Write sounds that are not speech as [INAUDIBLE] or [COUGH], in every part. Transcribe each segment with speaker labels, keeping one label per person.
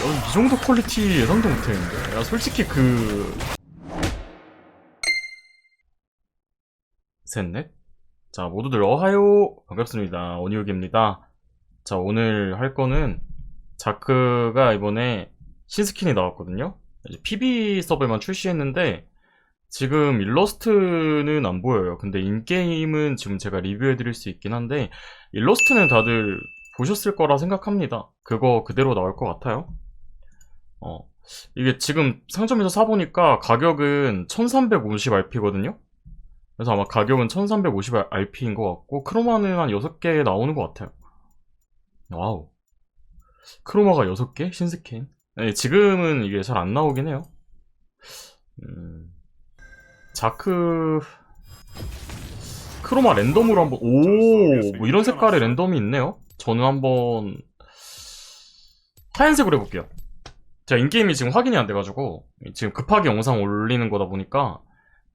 Speaker 1: 이 정도 퀄리티 예상도 못했는데. 야, 솔직히 그. 셋, 넷. 자, 모두들 어하요. 반갑습니다. 오니오기입니다. 자, 오늘 할 거는 자크가 이번에 신스킨이 나왔거든요. PB 서버에만 출시했는데, 지금 일러스트는 안 보여요. 근데 인게임은 지금 제가 리뷰해 드릴 수 있긴 한데, 일러스트는 다들 보셨을 거라 생각합니다. 그거 그대로 나올 것 같아요. 어, 이게 지금 상점에서 사보니까 가격은 1350rp거든요? 그래서 아마 가격은 1350rp인 것 같고, 크로마는 한 6개 나오는 것 같아요. 와우. 크로마가 6개? 신스킨? 네, 지금은 이게 잘 안 나오긴 해요. 음, 자크, 크로마 랜덤으로 한번, 오, 뭐 이런 색깔의 랜덤이 있네요? 저는 한번, 하얀색으로 해볼게요. 제가 인게임이 지금 확인이 안 돼가지고, 지금 급하게 영상 올리는 거다 보니까,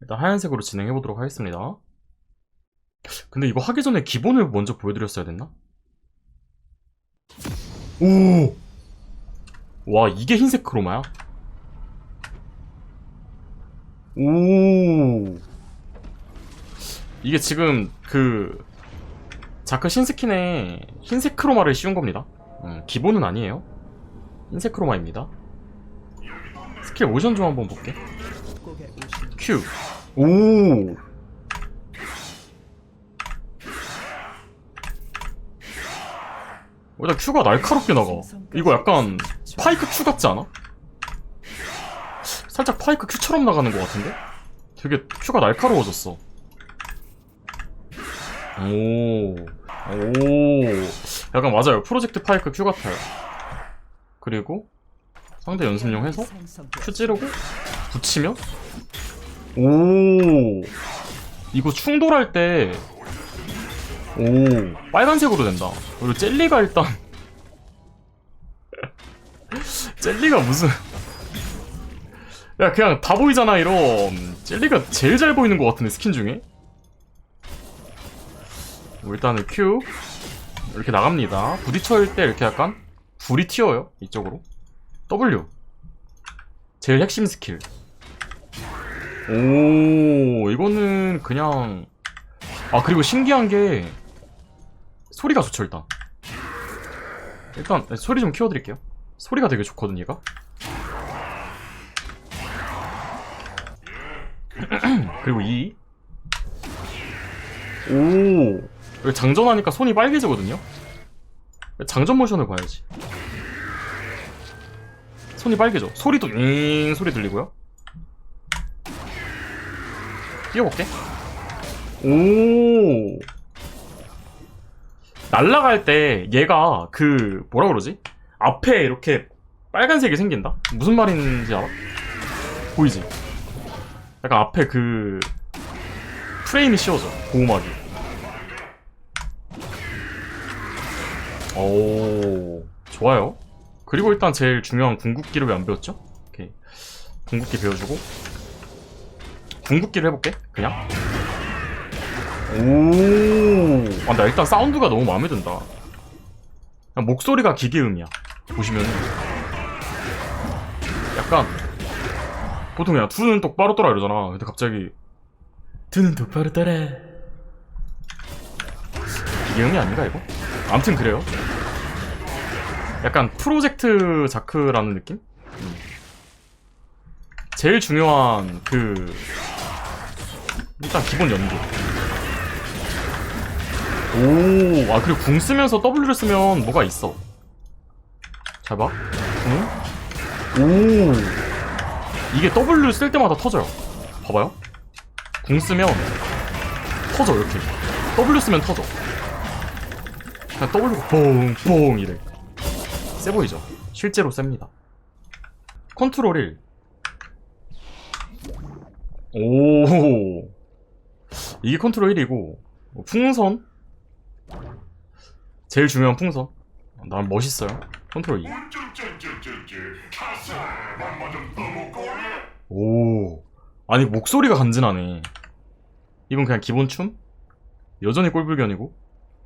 Speaker 1: 일단 하얀색으로 진행해 보도록 하겠습니다. 근데 이거 하기 전에 기본을 먼저 보여드렸어야 됐나? 오! 와, 이게 흰색 크로마야? 오! 이게 지금 그 자크 신스킨에 흰색 크로마를 씌운 겁니다. 음, 기본은 아니에요. 흰색 크로마입니다. 스킬 모션 좀 한번 볼게. 큐. 오. 일단 큐가 날카롭게 나가. 이거 약간 파이크 큐 같지 않아? 살짝 파이크 큐처럼 나가는 것 같은데? 되게 큐가 날카로워졌어. 오. 오. 약간 맞아요. 프로젝트 파이크 큐 같아요. 그리고 상대 연습용 해서 큐 찌르고? 붙이면 오. 이거 충돌할 때 오, 빨간색으로 된다. 그리고 젤리가 일단 [LAUGHS] 젤리가 무슨 [LAUGHS] 야 그냥 다 보이잖아 이런. 젤리가 제일 잘 보이는 것 같은데 스킨 중에? 뭐 일단은 Q 이렇게 나갑니다. 부딪혀일 때 이렇게 약간 불이 튀어요 이쪽으로 W 제일 핵심 스킬 오 이거는 그냥 아 그리고 신기한 게 소리가 좋죠 일단 일단 소리 좀 키워드릴게요 소리가 되게 좋거든 얘가 [CLEARS THROAT] 그리고 이 오. 장전하니까 손이 빨개지거든요? 장전 모션을 봐야지. 손이 빨개져. 소리도 잉 소리 들리고요. 뛰어볼게. 오. 날라갈 때 얘가 그 뭐라 그러지? 앞에 이렇게 빨간색이 생긴다. 무슨 말인지 알아? 보이지? 약간 앞에 그 프레임이 씌워져 보호막이 오 좋아요 그리고 일단 제일 중요한 궁극기를 왜 안 배웠죠? 오케이 궁극기 배워주고 궁극기를 해볼게 그냥 오아나 일단 사운드가 너무 마음에 든다 목소리가 기계음이야 보시면은 약간 보통 그냥 두는 똑바로 떠라 이러잖아. 근데 갑자기 두는 똑바로 떠라. 이게 음이 아닌가 이거? 아무튼 그래요. 약간 프로젝트 자크라는 느낌? 음. 제일 중요한 그 일단 기본 연기. 오, 아 그리고 궁 쓰면서 W를 쓰면 뭐가 있어. 잘 봐. 궁. 오. 이게 W 쓸 때마다 터져요. 봐봐요. 궁 쓰면 터져 이렇게. W 쓰면 터져. 그냥 W가 뽕뽕 이래. 세 보이죠? 실제로 셉니다. 컨트롤 1. 오. 이게 컨트롤 1이고 풍선. 제일 중요한 풍선. 난 멋있어요. 컨트롤 2. 오. 아니, 목소리가 간지나네. 이건 그냥 기본 춤? 여전히 꼴불견이고?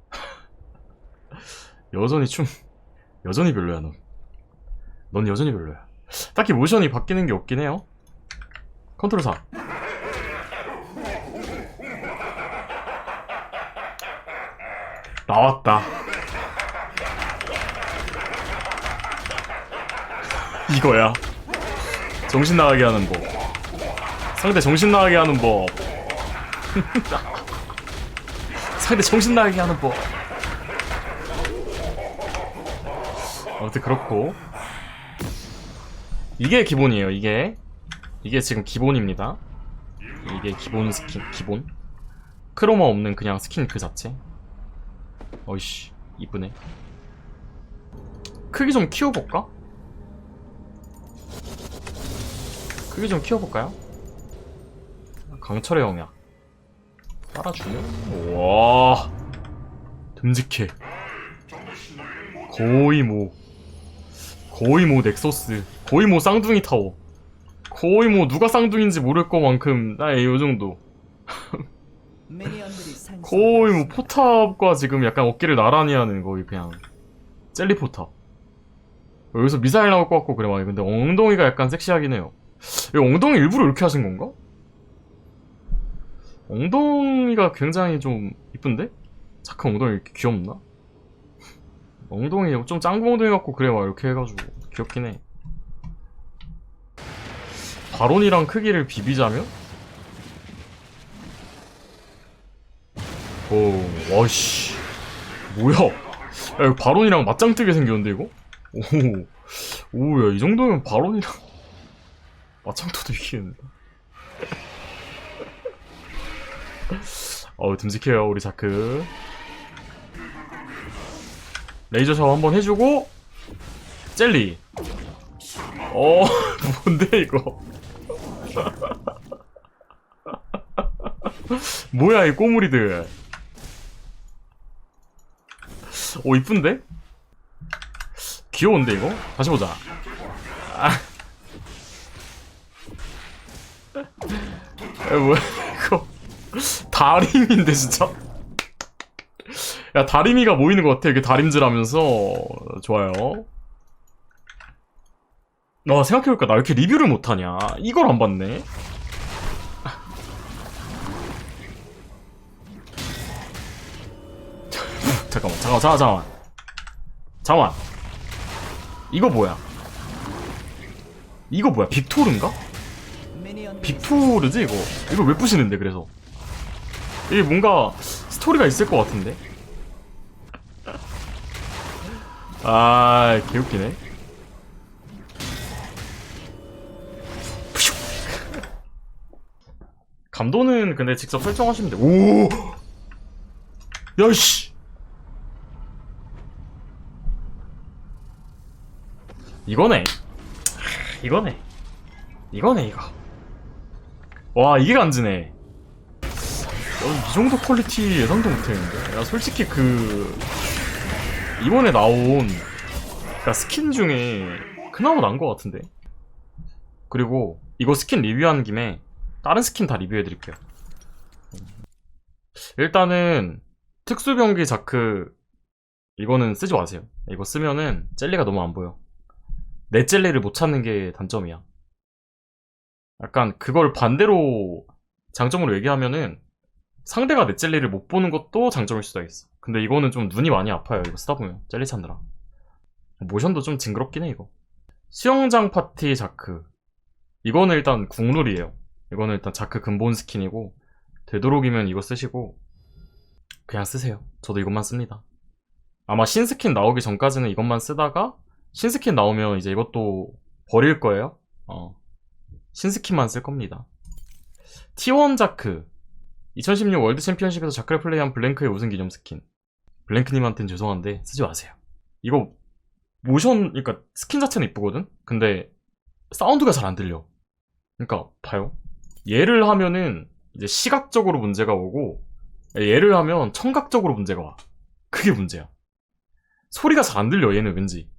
Speaker 1: [LAUGHS] 여전히 춤. 여전히 별로야, 너. 넌 여전히 별로야. 딱히 모션이 바뀌는 게 없긴 해요. 컨트롤 4. 나왔다. 이거야. 정신 나가게 하는 법. 상대 정신 나가게 하는 법. [LAUGHS] 상대 정신 나가게 하는 법. 아무튼 그렇고 이게 기본이에요. 이게 이게 지금 기본입니다. 이게 기본 스킨 기본 크로마 없는 그냥 스킨 그 자체. 어이씨 이쁘네. 크기 좀 키워볼까? 크기 좀 키워볼까요? 강철의 영약 따라주면 와 듬직해 거의 뭐 거의 뭐 넥서스 거의 뭐 쌍둥이 타워 거의 뭐 누가 쌍둥이인지 모를 거만큼 나의 요 정도 [LAUGHS] 거의 뭐 포탑과 지금 약간 어깨를 나란히 하는 거의 그냥 젤리 포탑 여기서 미사일 나올 것 같고 그래 막 근데 엉덩이가 약간 섹시하긴 해요 이 엉덩이 일부러 이렇게 하신 건가? 엉덩이가 굉장히 좀 이쁜데? 착한 엉덩이 이렇게 귀엽나? 엉덩이 좀 짱구 엉덩이 같고 그래 막 이렇게 해가지고 귀엽긴 해. 바론이랑 크기를 비비자면? 오 와씨. 뭐야? 야 바론이랑 맞짱 뜨게 생겼는데 이거? 오오야 이 정도면 바론이랑 [LAUGHS] 맞짱 떠도 이기겠는데. [LAUGHS] 어우 듬직해요 우리 자크 레이저 샤워 한번 해주고 젤리 어 [LAUGHS] 뭔데 이거 [LAUGHS] 뭐야 이 꼬물이들 오 이쁜데? 귀여운데 이거? 다시 보자 아. [LAUGHS] 야, 뭐야 이거 다림인데 진짜 야 다리미가 모이는 것 같아. 이렇게 다림질하면서. 좋아요. 와 생각해보니까 나 왜 이렇게 리뷰를 못하냐. 이걸 안 봤네. [LAUGHS] 잠깐만 잠깐만 잠깐만. 잠깐만. 이거 뭐야? 이거 뭐야? 빅토르인가? 빅토르지 이거. 이거 왜 부시는데 그래서? 이게 뭔가 스토리가 있을 것 같은데 아 개웃기네. 감도는 근데 직접 설정하시면 돼. 오! 야 씨! 이거네. 이거네. 이거네, 이거. 와, 이게 간지네. 어, 이 정도 퀄리티 예상도 못했는데. 야, 솔직히 그, 이번에 나온, 그니까 스킨 중에 그나마 나은 것 같은데. 그리고 이거 스킨 리뷰하는 김에 다른 스킨 다 리뷰해드릴게요. 일단은 특수병기 자크 이거는 쓰지 마세요. 이거 쓰면은 젤리가 너무 안 보여. 내 젤리를 못 찾는 게 단점이야. 약간 그걸 반대로 장점으로 얘기하면은 상대가 내 젤리를 못 보는 것도 장점일 수도 있어. 근데 이거는 좀 눈이 많이 아파요. 이거 쓰다 보면 젤리 찾느라. 모션도 좀 징그럽긴 해 이거. 수영장 파티 자크. 이거는 일단 국룰이에요. 이거는 일단 자크 근본 스킨이고 되도록이면 이거 쓰시고 그냥 쓰세요. 저도 이것만 씁니다. 아마 신스킨 나오기 전까지는 이것만 쓰다가 신스킨 나오면 이제 이것도 버릴 거예요. 어. 신스킨만 쓸 겁니다. T1 자크 2016 월드 챔피언십에서 자크를 플레이한 블랭크의 우승 기념 스킨. 블랭크님한테는 죄송한데 쓰지 마세요. 이거 모션, 그러니까 스킨 자체는 이쁘거든? 근데 사운드가 잘 안 들려. 그러니까 봐요. 얘를 하면은 이제 시각적으로 문제가 오고 얘를 하면 청각적으로 문제가 와. 그게 문제야. 소리가 잘 안 들려 얘는 왠지.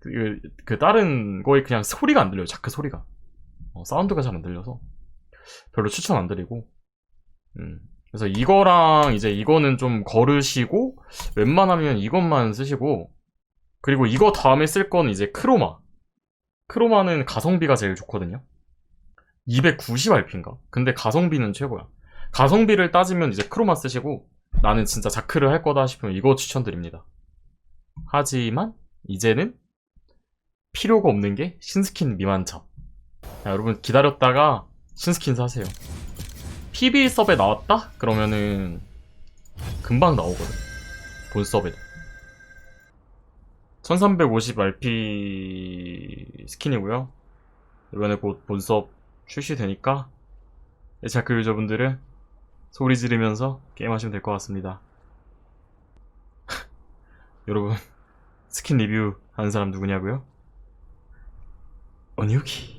Speaker 1: 그, 그 다른 거에 그냥 소리가 안 들려요. 자크 소리가. 어, 사운드가 잘 안 들려서 별로 추천 안 드리고. 음. 그래서 이거랑 이제 이거는 좀 거르시고 웬만하면 이것만 쓰시고 그리고 이거 다음에 쓸 건 이제 크로마. 크로마는 가성비가 제일 좋거든요. 290RP인가? 근데 가성비는 최고야. 가성비를 따지면 이제 크로마 쓰시고 나는 진짜 자크를 할 거다 싶으면 이거 추천드립니다. 하지만 이제는 필요가 없는 게 신스킨 미만첩. 자, 여러분 기다렸다가 신스킨 사세요. PB 서브에 나왔다? 그러면은 금방 나오거든. 본 서브에도. 1350RP 스킨이고요. 이번에 곧 본섭 출시되니까 자크 유저분들은 소리 지르면서 게임하시면 될 것 같습니다. [LAUGHS] 여러분 스킨 리뷰 하는 사람 누구냐고요? 언유기